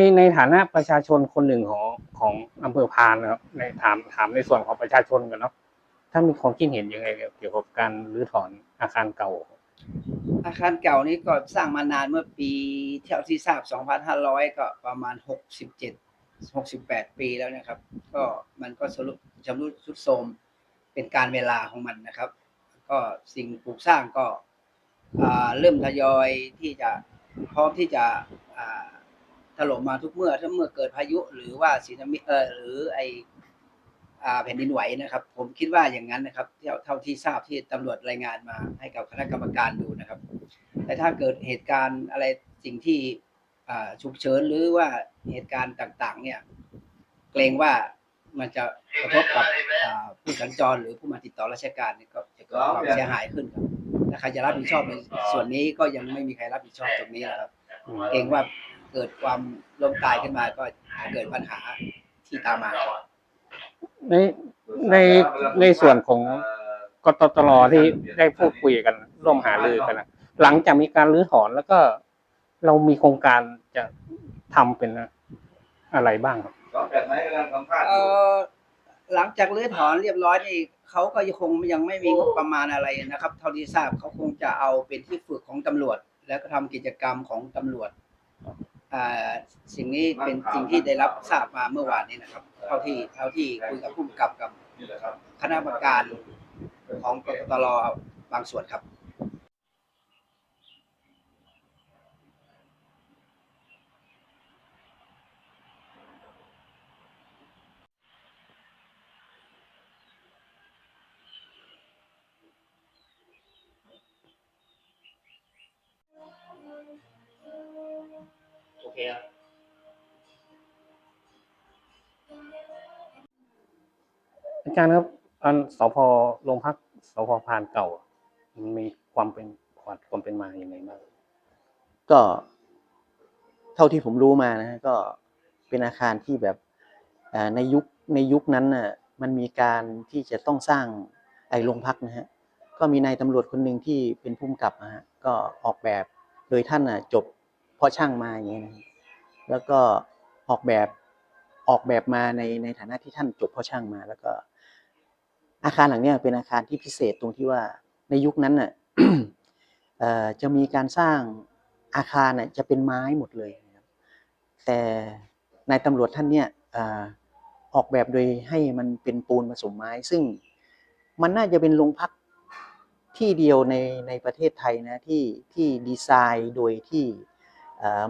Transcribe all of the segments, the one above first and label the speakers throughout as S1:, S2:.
S1: ในในฐานะประชาชนคนหนึ่งของของอำเภอพานนะครับในถามถามในส่วนของประชาชนกันเนาะถ้ามีความคิดเห็นยังไงเกี่ยวกับการรื้อถอนอาคารเก่า
S2: อาคารเก่านี้ก็สร้างมานานเมื่อปีเท่าที่ทราบ 2,500 ก็ประมาณ 67 68 ปีแล้วนะครับ ก็มันก็สรุปชำรุดทรุดโทรมเป็นการเวลาของมันนะครับ ก็สิ่งปลูกสร้างก็เริ่มทยอยที่จะพร้อมที่จะ ถล่มมาทุกเมื่อถ้าเมื่อเกิดพายุหรือว่าสึนามิเออหรือไออาแผ่นดินไหวนะครับ ผมคิดว่าอย่างนั้นนะครับเท่าที่ทราบที่ตำรวจรายงานมาให้กับคณะกรรมการดูนะครับ แต่ถ้าเกิดเหตุการณ์อะไรสิ่งที่ฉุกเฉินหรือว่าเหตุการณ์ต่าง ๆ เนี่ย เกรงว่ามันจะกระทบกับผู้สัญจรหรือผู้มาติดต่อราชการนี่ก็จะเกิดความเสียหายขึ้นครับและใครจะรับผิดชอบในส่วนนี้ก็ยังไม่มีใครรับผิดชอบตรงนี้นะครับเกรงว่า เกิดความล้มตายขึ้นมาก็จะเกิดปัญหาที่ตามมาครับ
S1: ในในในส่วนของกตตลที่ได้พูดคุยกัน ร่วมหารือกันนะหลังจากมีการรื้อถอนแล้วก็เรามีโครงการจะทำเป็นอะไรบ้างครับ
S3: สองแบบไหนกำลังสัมภาษณ์อ
S2: เอ่
S3: ยู่
S2: อหลังจากรื้อถอนเรียบร้อยนี่เขาก็ยังคงยังไม่มีงบประมาณอะไรนะครับ เท่าที่ทราบเขาคงจะเอาเป็นที่ฝึกของตำรวจ แล้วก็ทำกิจกรรมของตำรวจอ่า สิ่งนี้เป็นสิ่งที่ได้รับทราบมาเมื่อวานนี้นะครับ เท่าที่เท่าที่คุยกับผู้กำกับกับ
S3: ค
S2: ณะกรรมการของกตรบางส่วนครับ
S1: เคครับอาจารย์ครับอันสพโรงพักสพพานเก่าอะมันมีความเป็นความความเป็นมาอย่างไรบ้าง
S4: ก็ เท่าที่ผมรู้มานะฮะก็เป็นอาคารที่แบบเอ่อในยุคในยุคนั้นน่ะมันมีการที่จะต้องสร้างไอ้โรงพักนะฮะก็มีนายตำรวจคนหนึ่งที่เป็นผู้กำกับนะฮะก็ออกแบบโดยท่านน่ะจบเพ่อช่างมาอย่างเงี้ยนะแล้วก็ออกแบบออกแบบมาในในฐานะที่ท่านจบพ่อช่างมา แล้วก็ อาคารหลังเนี้ยเป็นอาคารที่พิเศษตรงที่ว่าในยุคนั้นน่ะจะมีการสร้างอาคารน่ะจะเป็นไม้หมดเลยนะครับแต่นายตำรวจท่านเนี่ยออกแบบโดยให้มันเป็นปูนผสมไม้ ซึ่งมันน่าจะเป็นโรงพักที่เดียวในในประเทศไทยนะที่ที่ดีไซน์โดยที่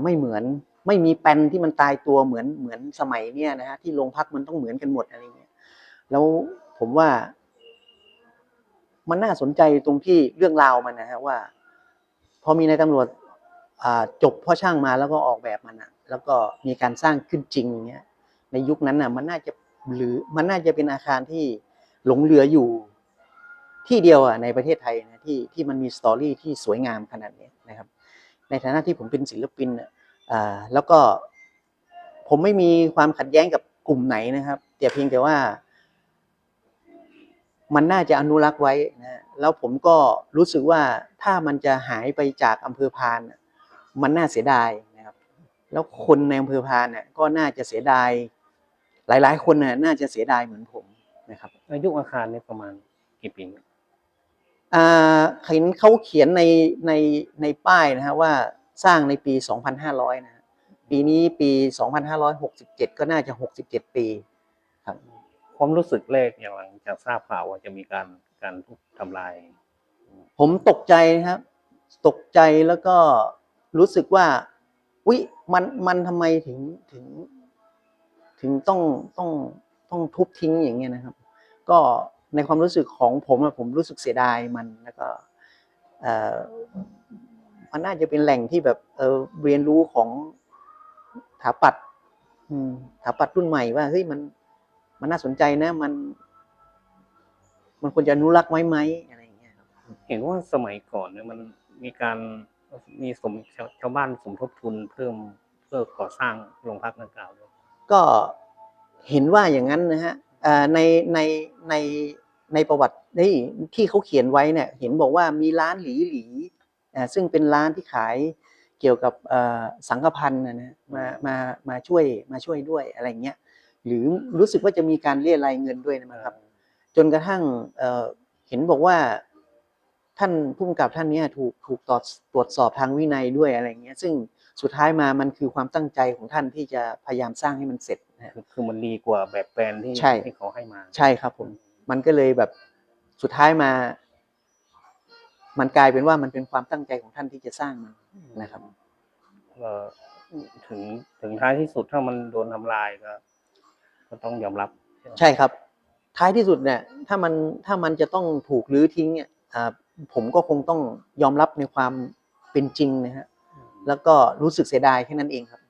S4: ไม่เหมือนไม่มีแปนที่มันตายตัวเหมือนเหมือนสมัยเนี้ยนะฮะที่โรงพักมันต้องเหมือนกันหมดอะไรเงี้ยแล้วผมว่า มันน่าสนใจตรงที่เรื่องราวมันนะฮะว่า พอมีนายตำรวจจบพ่อช่างมาแล้วก็ออกแบบมันอะแล้วก็มีการสร้างขึ้นจริงเงี้ยในยุคนั้นน่ะมันน่าจะหรือมันน่าจะเป็นอาคารที่หลงเหลืออยู่ที่เดียวอะในประเทศไทยนะที่ที่มันมีสตอรี่ที่สวยงามขนาดนี้นะครับ ในฐานะที่ผมเป็นศิลปินอะแล้วก็ผมไม่มีความขัดแย้งกับกลุ่มไหนนะครับ แต่เพียงแต่ว่า มันน่าจะอนุรักษ์ไว้นะแล้วผมก็รู้สึกว่าถ้ามันจะหายไปจากอำเภอพานมันน่าเสียดายนะครับ แล้วคนในอำเภอพานน่ะก็น่าจะเสียดาย หลาย ๆ คนน่ะน่าจะเสียดายเหมือนผมนะครับ
S1: อายุอาคารเนี่ยประมาณกี่ปี
S4: เห็นเขาเขียนในในในป้ายนะฮะว่าสร้างในปี 2500นะฮะปีนี้ปี 2567 ก็น่าจะ 67 ปีครับ
S1: ความรู้สึกแรกอย่างหลังจากทราบข่าวว่าจะมีการการทุบทำลาย
S4: ผมตกใจนะครับ ตกใจแล้วก็รู้สึกว่าอุ๊ยมันมันทำไมถึงถึง ถึงต้องต้องต้องทุบทิ้งอย่างเงี้ยนะครับ ก็ ในความรู้สึกของผมอะผมรู้สึกเสียดายมันแล้วก็เอ่อมันน่าจะเป็นแหล่งที่แบบเออเรียนรู้ของถาปัดอืมถาปัดรุ่นใหม่ว่าเฮ้ยมันมันน่าสนใจนะมัน มันควรจะอนุรักษ์ไว้ไหมอะไรอย่างเงี้ยครับ
S1: เห็นว่าสมัยก่อนเนี่ยมันมีการมีสมชาวชาวบ้านสมทบทุนเพิ่มเพื่อก่อสร้างโรงพักดังกล่าวด้วย
S4: ก็เห็นว่าอย่างนั้นนะฮะเอ่อ ในในในในประวัตินี่ที่เขาเขียนไว้เนี่ยเห็นบอกว่ามีร้านหลีหลี่ซึ่งเป็นร้านที่ขายเกี่ยวกับสังฆพันธ์นะนะมามามาช่วยมาช่วยด้วยอะไรเงี้ยหรือรู้สึกว่าจะมีการเรียรายเงินด้วยนะครับ จนกระทั่งเห็นบอกว่าท่านผู้กำกับท่านนี้ถูกถูกตรวจสอบทางวินัยด้วยอะไรเงี้ยซึ่งสุดท้ายมามันคือความตั้งใจของท่านที่จะพยายามสร้างให้มันเสร็จ
S1: คือคือมันดีกว่าแบบแปลนที่
S4: ใช่
S1: ที่เขาให้มา
S4: ใช่ครับผม มันก็เลยแบบสุดท้ายมา มันกลายเป็นว่ามันเป็นความตั้งใจของท่านที่จะสร้างมันนะครับ
S1: เอ่อถึงถึงท้ายที่สุดถ้ามันโดนทำลายก็ ก็ต้องยอมรับไหม
S4: ใช่ครับ ท้ายที่สุดเนี่ย ถ้ามันถ้ามันจะต้องถูกรื้อทิ้งเนี่ยอ่าผมก็คงต้องยอมรับในความเป็นจริงนะฮะ แล้วก็รู้สึกเสียดายแค่นั้นเองครับ